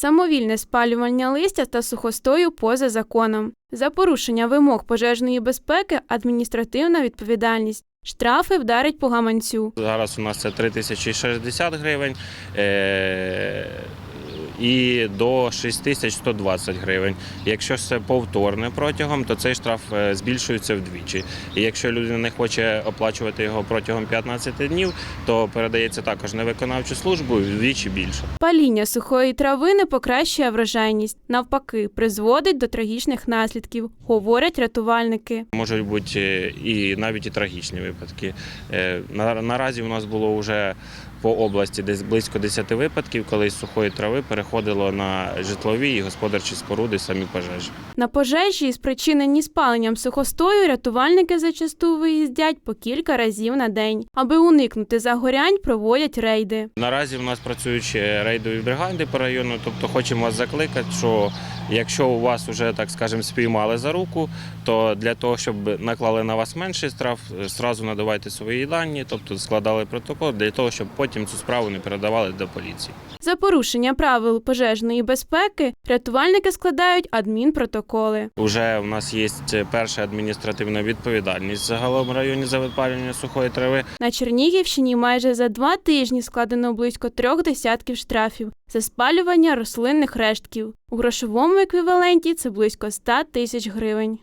самовільне спалювання листя та сухостою поза законом. За порушення вимог пожежної безпеки адміністративна відповідальність. Штрафи вдарить по гаманцю. Зараз у нас це 3060 гривень е- і до 6120 гривень. Якщо це повторне протягом, то цей штраф е, збільшується вдвічі. І якщо людина не хоче оплачувати його протягом 15 днів, то передається також на виконавчу службу вдвічі більше. Паління сухої трави не покращує врожайність, навпаки, призводить до трагічних наслідків, говорять рятувальники. Можуть бути е, і навіть і трагічні випадки. Е, на- Наразі у нас було вже по області десь близько 10 випадків, коли з сухої трави переходило на житлові і господарчі споруди самі пожежі. На пожежі, спричинені спаленням сухостою, рятувальники зачасту виїздять по кілька разів на день. Аби уникнути загорянь, проводять рейди. Наразі в нас працюють рейдові бригади по району, тобто хочемо вас закликати, що якщо у вас вже так скажемо спіймали за руку, то для того, щоб наклали на вас менший штраф, зразу надавайте свої дані, тобто складали протокол для того, щоб потім цю справу не передавали до поліції. За порушення правил пожежної безпеки рятувальники складають адмінпротоколи. Уже у нас є перша адміністративна відповідальність загалом в районі за випалювання сухої трави. На Чернігівщині майже за два тижні складено близько трьох десятків штрафів за спалювання рослинних рештків. У грошовому еквіваленті це близько 100 тисяч гривень.